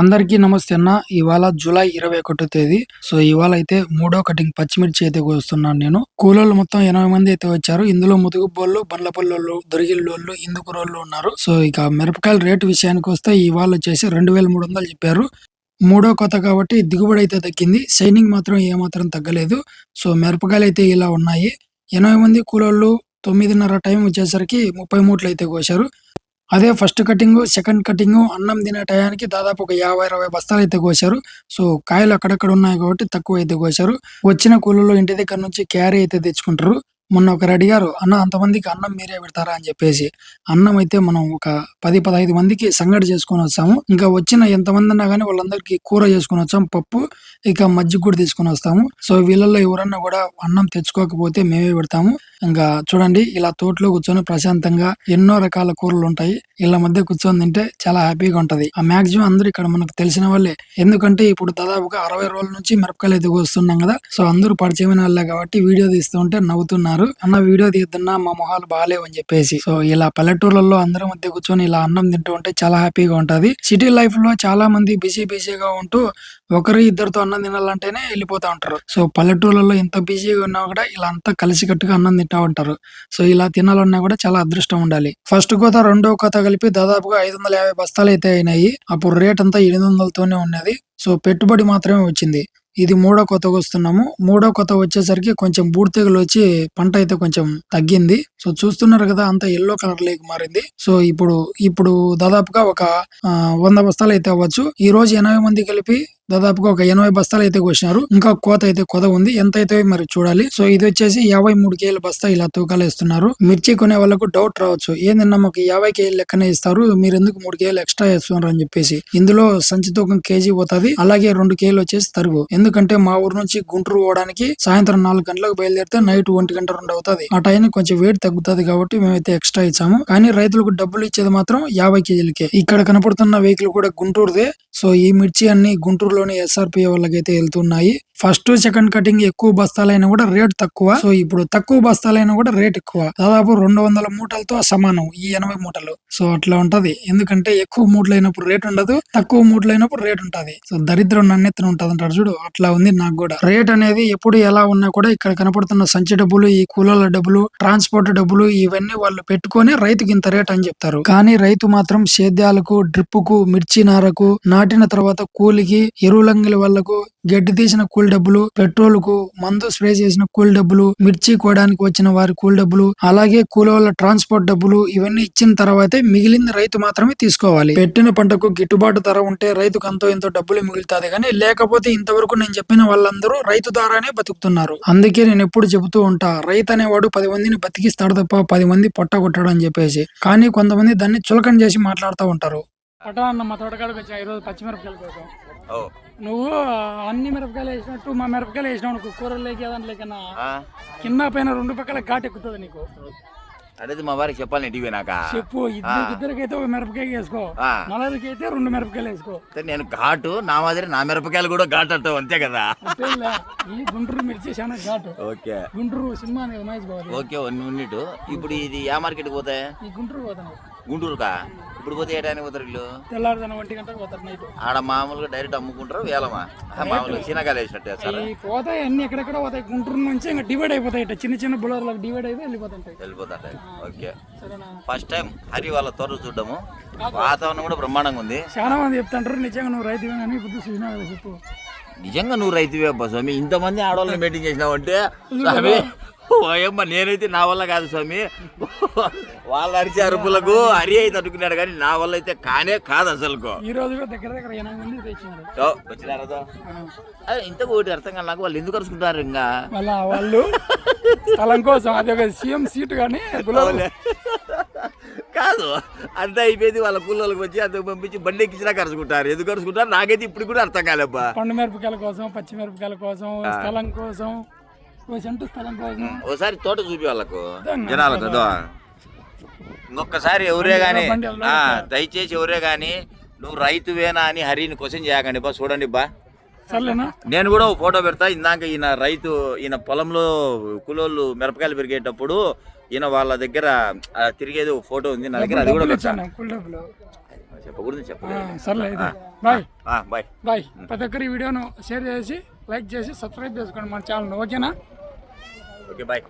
అందరికీ నమస్తే అన్న. ఇవాళ జూలై ఇరవై ఒకటో తేదీ. సో ఇవాళ అయితే మూడో కటింగ్ పచ్చిమిర్చి అయితే కోస్తున్నాను నేను. కూలోళ్ళు మొత్తం ఎనభై మంది అయితే వచ్చారు. ఇందులో ముదుగు బోళ్ళు బండ్ల పల్లెళ్ళు దొరిగిల్లోళ్ళు ఇందుకురోళ్ళు ఉన్నారు. సో ఇక మిరపకాయల రేటు విషయానికి వస్తే ఇవాళ వచ్చేసి రెండు వేల మూడు వందలు చెప్పారు. మూడో కొత్త కాబట్టి దిగుబడి అయితే తగ్గింది. షైనింగ్ మాత్రం ఏమాత్రం తగ్గలేదు. సో మిరపకాయలు అయితే ఇలా ఉన్నాయి. ఎనభై మంది కూలోళ్ళు తొమ్మిదిన్నర టైం వచ్చేసరికి ముప్పై మూట్లు అయితే కోశారు. అదే ఫస్ట్ కటింగ్ సెకండ్ కటింగ్ అన్నం తినే టయానికి దాదాపు ఒక యాభై అరవై బస్తాలు అయితే కోశారు. సో కాయలు అక్కడక్కడ ఉన్నాయి కాబట్టి తక్కువ అయితే కోశారు. వచ్చిన కూలీలో ఇంటి దగ్గర నుంచి క్యారీ అయితే తెచ్చుకుంటారు. మొన్న ఒకరు అడిగారు అన్న అంతమందికి అన్నం మీరే పెడతారా? అని చెప్పేసి. అన్నం అయితే మనం ఒక పది పదహైదు మందికి సంగటి చేసుకొని వచ్చాము ఇంకా వచ్చిన ఎంతమంది ఉన్నా కానీ వాళ్ళందరికీ కూర చేసుకొని వచ్చాం పప్పు ఇక మజ్జిగ కూడా తీసుకొని వస్తాము. సో వీళ్ళల్లో ఎవరన్నా కూడా అన్నం తెచ్చుకోకపోతే మేమే పెడతాము. ఇంకా చూడండి ఇలా తోటలో కూర్చొని ప్రశాంతంగా ఎన్నో రకాల కూరలు ఉంటాయి. ఇళ్ళ మధ్య కూర్చొని తింటే చాలా హ్యాపీగా ఉంటది. ఆ మాక్సిమం అందరూ ఇక్కడ మనకు తెలిసిన వాళ్ళే. ఎందుకంటే ఇప్పుడు దాదాపుగా అరవై రోజుల నుంచి మిరపకాయలు ఎదుగు వస్తున్నాం కదా. సో అందరూ పరిచయమైన వాళ్ళే కాబట్టి వీడియో తీస్తుంటే నవ్వుతున్నారు. అన్న వీడియో తీద్దున్నా మా మొహాలు బాగాలేవు అని చెప్పేసి. సో ఇలా పల్లెటూర్లలో అందరి మధ్య కూర్చొని ఇలా అన్నం తింటూ ఉంటే చాలా హ్యాపీగా ఉంటది. సిటీ లైఫ్లో చాలా మంది బిజీ బిజీగా ఉంటూ ఒకరు ఇద్దరితో అన్నం తినాలంటేనే వెళ్ళిపోతా ఉంటారు. సో పల్లెటూర్లలో ఎంత బిజీగా ఉన్నా కూడా ఇలా అంతా కలిసికట్టుగా అన్నం తింటా ఉంటారు. సో ఇలా తినాలన్నా కూడా చాలా అదృష్టం ఉండాలి. ఫస్ట్ కోత రెండో కోత కలిపి దాదాపుగా ఐదు వందల యాభై బస్తాలు అయితే అయినాయి. అప్పుడు రేట్ అంతా ఎనిమిది వందలతోనే ఉన్నది. సో పెట్టుబడి మాత్రమే వచ్చింది. ఇది మూడో కొత్తగా వస్తున్నాము. మూడో కొత్త వచ్చేసరికి కొంచెం బూడి తెగులు వచ్చి పంట అయితే కొంచెం తగ్గింది. సో చూస్తున్నారు కదా అంత ఎల్లో కలర్ లేక మారింది. సో ఇప్పుడు ఇప్పుడు దాదాపుగా ఒక వంద బస్తాలు అయితే అవ్వచ్చు. ఈ రోజు ఎనభై మంది కలిపి దాదాపుగా ఒక ఎనభై బస్తాలు అయితే కోసినారు. ఇంకా కోత అయితే కొద ఉంది. ఎంత అయితే మరి చూడాలి. సో ఇది వచ్చేసి యాభై మూడు కేజీల బస్తా ఇలా తూకాలు ఇస్తున్నారు మిర్చి కొనే వాళ్ళకు డౌట్ రావచ్చు. ఏందన్నా మాకు యాభై కేజీలు లెక్కనే ఇస్తారు. మీరు ఎందుకు మూడు కేజీలు ఎక్స్ట్రా ఇస్తున్నారు అని చెప్పేసి. ఇందులో సంచి తూకం కేజీ పోతుంది. అలాగే రెండు కేజీలు వచ్చేసి తరుగు. ఎందుకంటే మా ఊరు నుంచి గుంటూరు పోవడానికి సాయంత్రం నాలుగు గంటలకు బయలుదేరితే నైట్ ఒంటి గంట రెండు అవుతుంది. ఆ టైంకి కొంచెం వెయిట్ తగ్గుతుంది కాబట్టి మేమైతే ఎక్స్ట్రా ఇచ్చాము. కానీ రైతులకు డబ్బులు ఇచ్చేది మాత్రం యాభై కేజీలకే. ఇక్కడ కనపడుతున్న వెహికల్ కూడా గుంటూరుదే. సో ఈ మిర్చి అన్ని లోని ఎస్ఆర్పి వాళ్ళకైతే వెళ్తున్నాయి. ఫస్ట్ సెకండ్ కటింగ్ ఎక్కువ బస్తాలైనా కూడా రేట్ తక్కువ. సో ఇప్పుడు తక్కువ బస్తాలైనా కూడా రేట్ ఎక్కువ. దాదాపు రెండు వందల మూటలతో సమానం ఈ ఎనభై మూటలు. సో అట్లా ఉంటది. ఎందుకంటే ఎక్కువ మూటలు అయినప్పుడు రేట్ ఉండదు తక్కువ మూటలు అయినప్పుడు రేట్ ఉంటది. సో దరిద్రం నన్నెత్తున ఉంటది అంటారు చూడు అట్లా ఉంది నాకు కూడా. రేట్ అనేది ఎప్పుడు ఎలా ఉన్నా కూడా ఇక్కడ కనపడుతున్న సంచి డబ్బులు ఈ కూలర్ల డబ్బులు ట్రాన్స్పోర్ట్ డబ్బులు ఇవన్నీ వాళ్ళు పెట్టుకొని రైతుకి ఇంత రేట్ అని చెప్తారు. కానీ రైతు మాత్రం సేద్యాలకు డ్రిప్కు మిర్చి నారకు నాటిన తర్వాత కూలికి ఎరువులంగిల వాళ్ళకు గడ్డి తీసిన కూలి డబ్బులు పెట్రోల్కు మందు స్ప్రే చేసిన కూలి డబ్బులు మిర్చి కోయడానికి వచ్చిన వారి కూలి డబ్బులు అలాగే కూలోళ్ళ ట్రాన్స్పోర్ట్ డబ్బులు ఇవన్నీ ఇచ్చిన తర్వాతే మిగిలింది రైతు మాత్రమే తీసుకోవాలి. పెట్టిన పంటకు గిట్టుబాటు ధర ఉంటే రైతుకు అంతో ఎంతో డబ్బులు మిగులుతుంది. కానీ లేకపోతే ఇంతవరకు నేను చెప్పిన వాళ్ళందరూ రైతు ద్వారానే బతుకుతున్నారు. అందుకే నేను ఎప్పుడు చెబుతూ ఉంటా రైతు అనేవాడు పది మందిని బతికిస్తాడు తప్ప పది మంది పొట్ట కొట్టడం అని చెప్పేసి. కానీ కొంతమంది దాన్ని చులకన చేసి మాట్లాడుతూ ఉంటారు. పట్టణ మా తోటకాడికి వచ్చా ఈరోజు పచ్చిమిరపకాయలు నువ్వు అన్ని మిరపకాయలు వేసినట్టు మా మిరపకాయలు వేసినావు కూరలు లేక దాంట్లో కింద పైన రెండు పక్కల ఘాట్ ఎక్కుతుంది నీకు. అడిగితే మా వారికి చెప్పాలి నేను టీవీ నాక? చెప్పు ఇద్దరు ఇద్దరికైతే ఒక మిరపకాయ వేసుకో. ఆ. నలుగురికి అయితే రెండు మిరపకాయలు వేసుకో. నేను ఘాటు నా మాదిరి నా మిరపకాయలు కూడా ఘాటు అంటావు అంతే కదా. ఈ గుంటూరు మిర్చి చాలా ఘాటు. ఓకే. గుంటూరు సినిమా అనేది Mahesh Babu okay one minute ఇప్పుడు ఇది ఏ మార్కెట్కి పోతాయి? ఈ గుంటూరు పోతాను. గుంటూరుకా? ఇప్పుడు పోతే ఏ టైంకి పోతారు వీళ్ళు? తెల్లారుదాన ఒంటి గంటకు పోతారు నైట్. ఆడ మామూలుగా డైరెక్ట్ అమ్ముకుంటారు వేలమా? మామూలుగా చిన్నకాయలు వేసినట్టు ఈ పోతాయి అన్ని ఎక్కడెక్కడ పోతాయి. గుంటూరు నుంచి ఇంకా డివైడ్ అయిపోతాయి. చిన్న చిన్న బులర్లకు డివైడ్ అయిపోయి వెళ్ళిపోతుంటాయి. వెళ్ళిపోతాట ఓకే. ఫస్ట్ టైం హరి వాళ్ళ తోట చూడడము. వాతావరణం కూడా బ్రహ్మాండంగా ఉంది. చాలా మంది చెప్తుంటారు నిజంగా నువ్వు రైతు కానీ ఇప్పుడు చూసినా చెప్పు. నిజంగా నువ్వు రైతువే అబ్బా స్వామి. ఇంతమంది ఆడవాళ్ళని మీటింగ్ చేసినావంటే స్వామి ఓయమ్మ నేనైతే నా వల్ల కాదు స్వామి. వాళ్ళ అరిచే అరుపులకు హరి అయితే అనుకున్నాడు కానీ నా వల్ల అయితే కానే కాదు అసలుకో. ఈ రోజు దగ్గర దగ్గర వచ్చినారా ఇంతకు ఒకటి అర్థం కాదు నాకు వాళ్ళు ఎందుకు అరుచుకుంటారు ఇంకా? వాళ్ళు స్థలం కోసం అది ఒక సీఎం సీట్ కానీ కాదు అంతా అయిపోయింది వాళ్ళ కూలోళ్ళకి వచ్చి అంతకు పంపించి బండి ఎక్కించినా కరుచుకుంటారు ఎందుకు కరుచుకుంటారు నాకైతే ఇప్పుడు కూడా అర్థం కాలేబ్బా. పండు మిరపకాయల కోసం పచ్చి మిరపకాయల కోసం స్థలం కోసం ఓసారి తోట చూపి వాళ్ళకు జనాలకు అదో. ఇంకొకసారి ఎవరే ఆ, దయచేసి ఎవరే గాని నువ్వు రైతువేనా అని హరిని క్వశ్చన్ చేయకండి బా చూడండి బా. నేను కూడా ఫోటో పెడతా. ఇందాక ఈయన రైతు ఈయన పొలంలో కులోళ్ళు మిరపకాయలు పెరిగేటప్పుడు ఈయన వాళ్ళ దగ్గర తిరిగేది ఒక ఫోటో ఉంది. నా దగ్గర అది కూడా పెడతాను చెప్పకూడదు చెప్పలేదు బాయ్. బాయ్. ప్రతి ఒక్కరు వీడియోను షేర్ చేసి లైక్ చేసి సబ్స్క్రైబ్ చేసుకోండి మన ఛానల్ ఓకేనా? Okay bye